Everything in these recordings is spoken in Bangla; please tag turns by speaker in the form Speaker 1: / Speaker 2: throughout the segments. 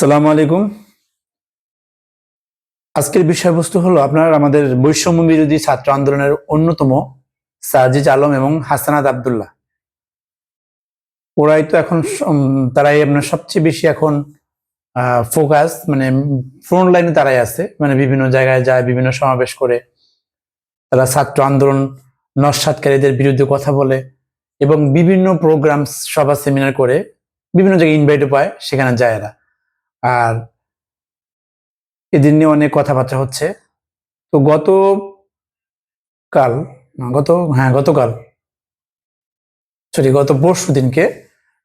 Speaker 1: আসসালামু আলাইকুম। আজকের বিষয়বস্তু হলো আপনার আমাদের বৈষম্য বিরোধী ছাত্র আন্দোলনের অন্যতম সাজিজ আলম এবং হাসানাত আবদুল্লাহ। ওরাই তো এখন তারাই আপনার সবচেয়ে বেশি এখন ফোকাস মানে ফ্রন্ট লাইনে তারাই আছে। মানে বিভিন্ন জায়গায় যায়, বিভিন্ন সমাবেশ করে। তারা ছাত্র আন্দোলন নস্বাতকারীদের বিরুদ্ধে কথা বলে এবং বিভিন্ন প্রোগ্রাম সভা সেমিনার করে বিভিন্ন জায়গায় ইনভাইটও পায়, সেখানে যায় এরা। আর এদের নিয়ে অনেক কথাবার্তা হচ্ছে। তো গত কাল গত হ্যাঁ গতকাল সরি গত পরশু দিনকে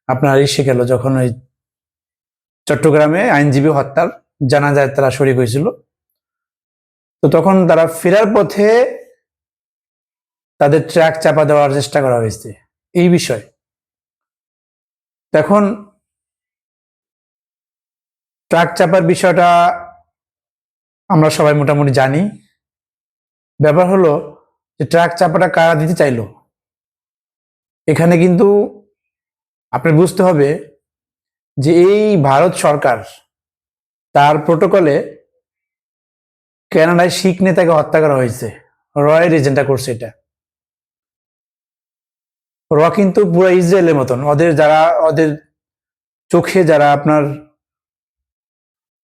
Speaker 1: আপনার ইসে গেল যখন ওই চট্টগ্রামে আইনজীবী হত্যার জানা যায় তারা শরিক হয়েছিল তো তখন তারা ফেরার পথে তাদের ট্র্যাক চাপা দেওয়ার চেষ্টা করা হয়েছে। এই বিষয়। এখন ট্রাক চাপার বিষয়টা আমরা সবাই মোটামুটি জানি। ব্যাপার হলো যে ট্রাক চাপাটা কারা দিতে চাইলো? এখানে কিন্তু আপনি বুঝতে হবে যে এই ভারত সরকার তার প্রোটোকলে কানাডায় শিখ নেতাকে হত্যা করা হয়েছে। রয়ের এজেন্টটা করছে এটা। র কিন্তু পুরো ইসরায়েলের মতন। ওদের যারা, ওদের চোখে যারা আপনার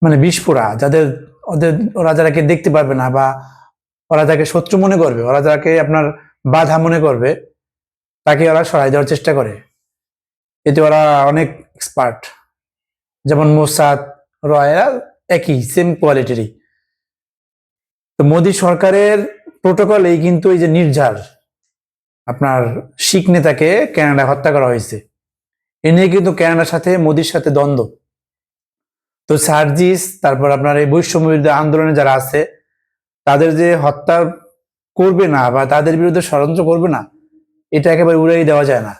Speaker 1: মানে বিস্ফোরা, যাদের, ওদের, ওরা যারাকে দেখতে পারবে না বা ওরা যাকে শত্রু মনে করবে, ওরা যাকে আপনার বাধা মনে করবে, তাকে ওরা সরাই দেওয়ার চেষ্টা করে। এতে ওরা অনেক এক্সপার্ট যেমন মোসাদ রয়েরা একই সেম কোয়ালিটিরই তো মোদী সরকারের প্রোটোকলেই কিন্তু এই যে নির্ঝার, আপনার শিখ নেতাকে ক্যানাডা হত্যা করা হয়েছে। এ নিয়ে কিন্তু ক্যানাডার সাথে, মোদির সাথে দ্বন্দ্ব। তো সার্জিস, তারপর আপনার এই বৈষম্য বিরুদ্ধে আন্দোলনে যারা আছে, তাদের যে হত্যা করবে না বা তাদের বিরুদ্ধে ষড়যন্ত্র করবে না, এটা একেবারে উড়াই দেওয়া যায় না।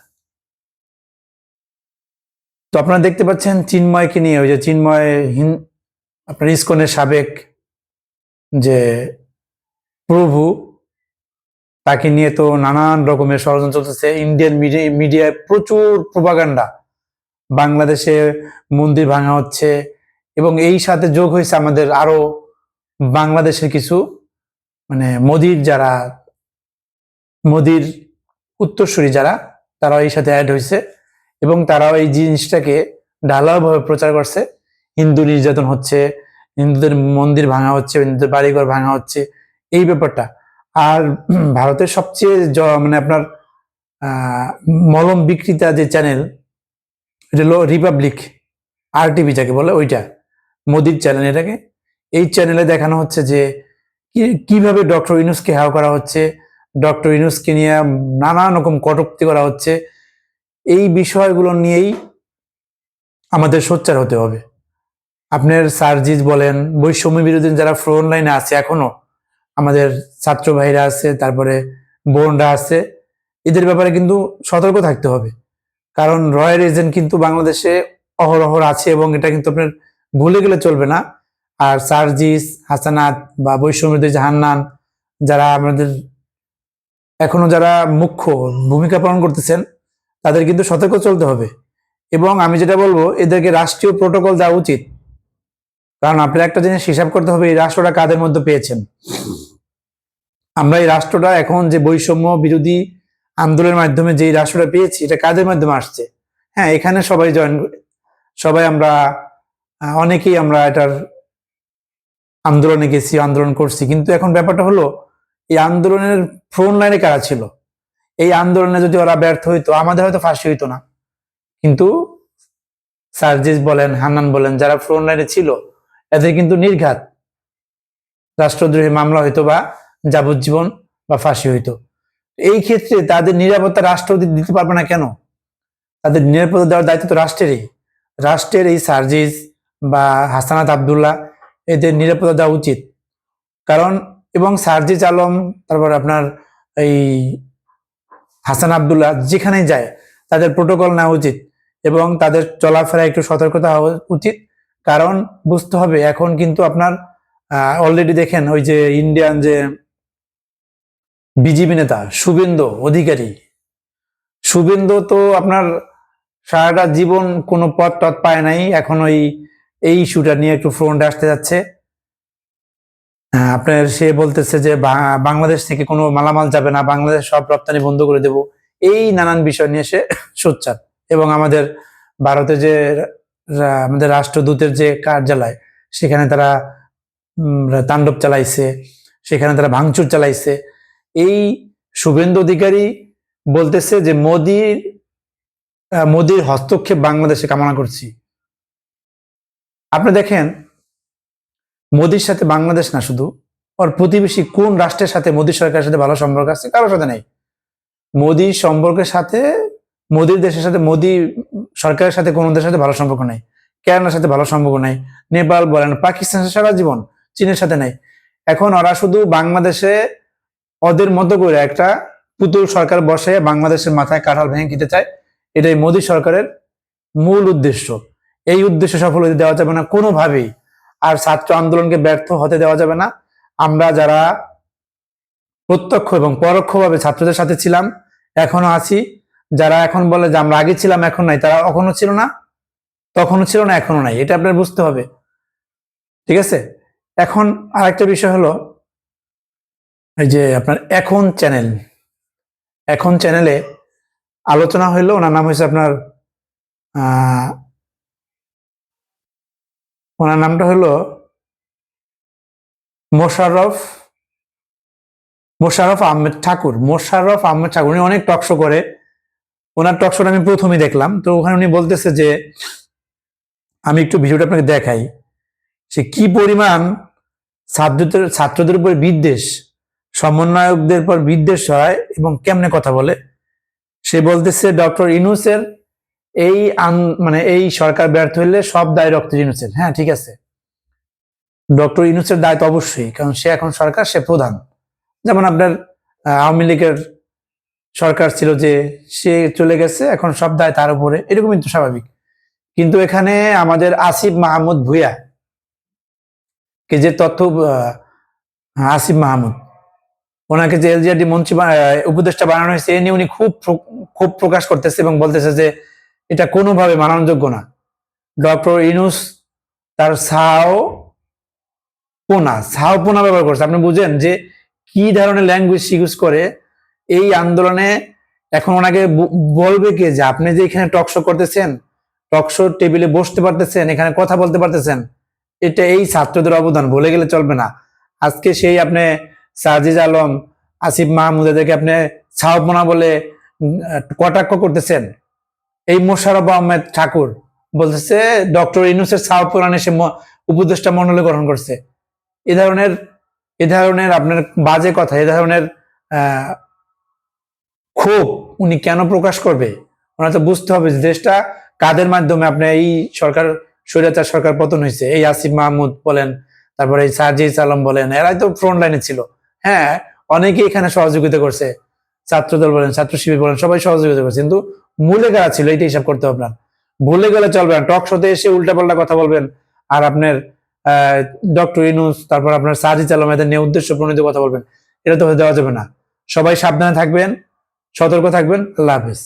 Speaker 1: তো আপনারা দেখতে পাচ্ছেন চিন্ময়কে নিয়ে, ওই যে চিন্ময় হিন, আপনার ইস্কনের সাবেক যে প্রভু, তাকে নিয়ে তো নানান রকমের ষড়যন্ত্র চলতেছে। ইন্ডিয়ান মিডিয়া মিডিয়ায় প্রচুর প্রোপাগান্ডা বাংলাদেশে মন্দির ভাঙা হচ্ছে এবং এই সাথে যোগ হয়েছে আমাদের আরও বাংলাদেশের কিছু মানে মোদির যারা, মোদির উত্তরসূরি যারা তারা এই সাথে অ্যাড হয়েছে এবং তারাও এই জিনিসটাকে ঢালাওভাবে প্রচার করছে। হিন্দু নির্যাতন হচ্ছে, হিন্দুদের মন্দির ভাঙা হচ্ছে, হিন্দুদের বাড়িঘর ভাঙা হচ্ছে, এই ব্যাপারটা। আর ভারতের সবচেয়ে মানে আপনার মলম বিক্রেতা যে চ্যানেল এটা রিপাবলিক আর টিভি যাকে বলে, ওইটা। মোদির চ্যানেল এটাকে। এই চ্যানেলে দেখানো হচ্ছে যে কীভাবে ডক্টর ইনুসকে হাও করা হচ্ছে ডক্টর ইনুসকে নিয়ে নানান রকম কটূক্তি করা হচ্ছে। এই বিষয়গুলো নিয়েই আমাদের সোচ্চার হতে হবে। আপনার সার্জিজ বলেন, বৈষম্য বিরোধী যারা ফ্রন্ট লাইনে আছে এখনও, আমাদের ছাত্র ভাইরা আছে, তারপরে বোনরা আছে, এদের ব্যাপারে কিন্তু সতর্ক থাকতে হবে। কারণ রয়্যাল এজেন্ট কিন্তু বাংলাদেশে অহরহ আছে এবং এটা কিন্তু আপনার ভুলে গেলে চলবে না। আর সার্জিস, হাসানাত বা বৈষম্যদের জাহান্নান যারা আমাদের এখনও যারা মুখ্য ভূমিকা পালন করতেছেন, তাদের কিন্তু সতর্ক চলতে হবে। এবং আমি যেটা বলব, এদেরকে রাষ্ট্রীয় প্রোটোকল দেওয়া উচিত। কারণ আপনার একটা জিনিস হিসাব করতে হবে, এই রাষ্ট্রটা কাদের মধ্যে পেয়েছেন? আমরা এই রাষ্ট্রটা এখন যে বৈষম্য বিরোধী আন্দোলনের মাধ্যমে যে রাষ্ট্রটা পেয়েছি, এটা কাদের মাধ্যমে আসছে? হ্যাঁ এখানে সবাই জয়েন সবাই আমরা অনেকেই আমরা এটার আন্দোলনে গেছি, আন্দোলন করছি। কিন্তু এখন ব্যাপারটা হলো, এই আন্দোলনের ফ্রন্ট লাইনে কারা ছিল? এই আন্দোলনে যদি ওরা ব্যর্থ হইতো, আমাদের হয়তো ফাঁসি হইতো না। কিন্তু সার্জিস বলেন, হান্নান বলেন, যারা ফ্রন্ট লাইনে ছিল, এদের কিন্তু নির্ঘাত। রাষ্ট্রদ্রোহী মামলা হইতো বা যাবজ্জীবন বা ফাঁসি হইতো। এই ক্ষেত্রে তাদের নিরাপত্তা রাষ্ট্র দিতে পারবে না কেন? তাদের নিরাপত্তা দেওয়ার দায়িত্ব তো রাষ্ট্রেরই। রাষ্ট্রের এই সার্জিস বা হাসানাত আবদুল্লাহ, এদের নিরাপত্তা দেওয়া উচিত। কারণ, এবং সার্জিস আলম, তারপর আপনার এই হাসান আবদুল্লাহ যেখানেই যায়, তাদের প্রোটোকল নেওয়া উচিত এবং তাদের চলাফেরা একটু সতর্কতা হওয়া উচিত। কারণ, বুঝতে হবে এখন কিন্তু আপনার অলরেডি দেখেন ওই যে ইন্ডিয়ান যে বিজেপি নেতা, শুভেন্দু অধিকারী। শুভেন্দু তো আপনার সারাটা জীবন কোনো পথ টথ পায় নাই, এখন ওই এই ইস্যুটা নিয়ে একটু ফ্রন্টে আসতে যাচ্ছে। হ্যাঁ, আপনার সে বলতেছে যে বাংলাদেশ থেকে কোনো মালামাল যাবে না বাংলাদেশ সব রপ্তানি বন্ধ করে দেব। এই নানান বিষয় নিয়ে সে সোচ্চার। এবং আমাদের ভারতে যে আমাদের রাষ্ট্রদূতের যে কার্যালয় সেখানে তারা তাণ্ডব চালাইছে সেখানে তারা ভাঙচুর চালাইছে। এই শুভেন্দু অধিকারী বলতেছে যে মোদির মোদির হস্তক্ষেপ বাংলাদেশে কামনা করছি। আপনি দেখেন, মোদির সাথে বাংলাদেশ না শুধু, ওর প্রতিবেশী কোন রাষ্ট্রের সাথে, মোদী সরকারের সাথে ভালো সম্পর্ক আছে? কারোর সাথে নেই। মোদির সম্পর্কের সাথে, মোদির দেশের সাথে, মোদি সরকারের সাথে, কোনো দেশের সাথে ভালো সম্পর্ক নেই। কেরালার সাথে ভালো সম্পর্ক নেই। নেপাল বলেন, পাকিস্তানের সারা জীবন, চীনের সাথে নেই। এখন ওরা শুধু বাংলাদেশে ওদের মতো করে একটা পুতুল সরকার বসে বাংলাদেশের মাথায় কাঁঠাল ভেঙে খেতে চায়। এটাই মোদী সরকারের মূল উদ্দেশ্য। এই উদ্দেশ্য সফল হতে দেওয়া যাবে না কোনোভাবেই। আর ছাত্র আন্দোলনকে ব্যর্থ হতে দেওয়া যাবে না। আমরা যারা প্রত্যক্ষ এবং পরোক্ষভাবে ছাত্রদের সাথে ছিলাম, এখনও আছি। যারা এখন বলে যে আমরা আগে ছিলাম, এখন নাই, তারা কখনো ছিল না তখনও ছিল না, এখনও নাই। এটা আপনার বুঝতে হবে। ঠিক আছে? এখন আরেকটা বিষয় হলো, এই যে আপনার এখন চ্যানেল। এখন চ্যানেলে আলোচনা হইল, ওনার নাম হয়েছে আপনার ওনার নামটা হলো মোশাররফ মোশাররফ আহমেদ ঠাকুর। মোশাররফ আহমেদ ঠাকুর, উনি অনেক টকশো করে। ওনার টকশোটা আমি প্রথমেই দেখলাম। তো ওখানে উনি বলতেছে যে, আমি একটু ভিডিওটা আপনাকে দেখাই। সে কি পরিমাণ ছাত্রদের ছাত্রদের উপর বিদ্বেষ, সমন্বয়কদের পর বিদ্বেষ হয় এবং কেমনে কথা বলে? সে বলতেছে, ডক্টর ইনুসের এই মানে এই সরকার ব্যর্থ হইলে সব দায় ডক্টর ইনুসের হ্যাঁ ঠিক আছে। ডক্টর ইনুসের দায় তো অবশ্যই, কারণ সে এখন সরকার, সে প্রধান। যেমন আপনার আওয়ামী লীগের সরকার ছিল যে, সে চলে গেছে, এখন সব দায় তার উপরে। এরকমই তো স্বাভাবিক। কিন্তু এখানে আমাদের আসিফ মাহমুদ ভুইয়া, কে যে তথ্য আসিফ মাহমুদ, ওনাকে যে এলজিআরডি মন্ত্রী উপদেষ্টা বানানো হয়েছে, এ নিয়ে উনি খুব খুব প্রকাশ করতেছে এবং বলতেছে যে এটা কোনোভাবে মাননযোগ্য না। ডক্টর ইনুস তার সাও পোনা সাও পোনা ব্যবহার করছে। আপনি বুঝেন যে কি ধরনের ল্যাঙ্গুয়েজ ইউজ করে এই আন্দোলনে এখন ওনাকে বলবে কে যে আপনি যে এখানে টকশো করতেছেন টকশো টেবিলে বসতে পারতেছেন, এখানে কথা বলতে পারতেছেন, এটা এই ছাত্রদের অবদান, বলে গেলে চলবে না। আজকে সেই আপনি সাজিজ আলম, আসিফ মাহমুদ এদেরকে আপনি ছাওপনা বলে কটাক্ষ করতেছেন। এই মোশারফ আহমেদ ঠাকুর বলতেছে, ডক্টর ইনুসের ছাওপনা সে ম- উপদেষ্টা মন্ডলে গ্রহণ করছে। এ ধরনের এ ধরনের আপনার বাজে কথা, এ ধরনের ক্ষোভ উনি কেন প্রকাশ করবে? ওনার তো বুঝতে হবে দেশটা কাদের মাধ্যমে আপনি এই সরকার, স্বৈরাচার সরকার পতন হয়েছে। এই আসিফ মাহমুদ বলেন, তারপরে এই সাজিজ আলম বলেন, এরাই তো ফ্রন্ট লাইনে ছিল। হ্যাঁ অনেকেই এখানে সহযোগিতা করছে। ছাত্রদল বলেন ছাত্র শিবির বলেন, সবাই সহযোগিতা করছে। কিন্তু মূলে কারা ছিল? এটা হিসাব করতে হবে আপনার ভুলে গেলে চলবে না। টক শোতে এসে উল্টা পাল্টা কথা বলবেন আর আপনার ডক্টর ইনুস, তারপর আপনার সাজি চালাম এদের নিয়ে উদ্দেশ্য প্রণীত কথা বলবেন। এটা তো দেওয়া যাবে না। সবাই সাবধানে থাকবেন, সতর্ক থাকবেন। আল্লাহ হাফেজ।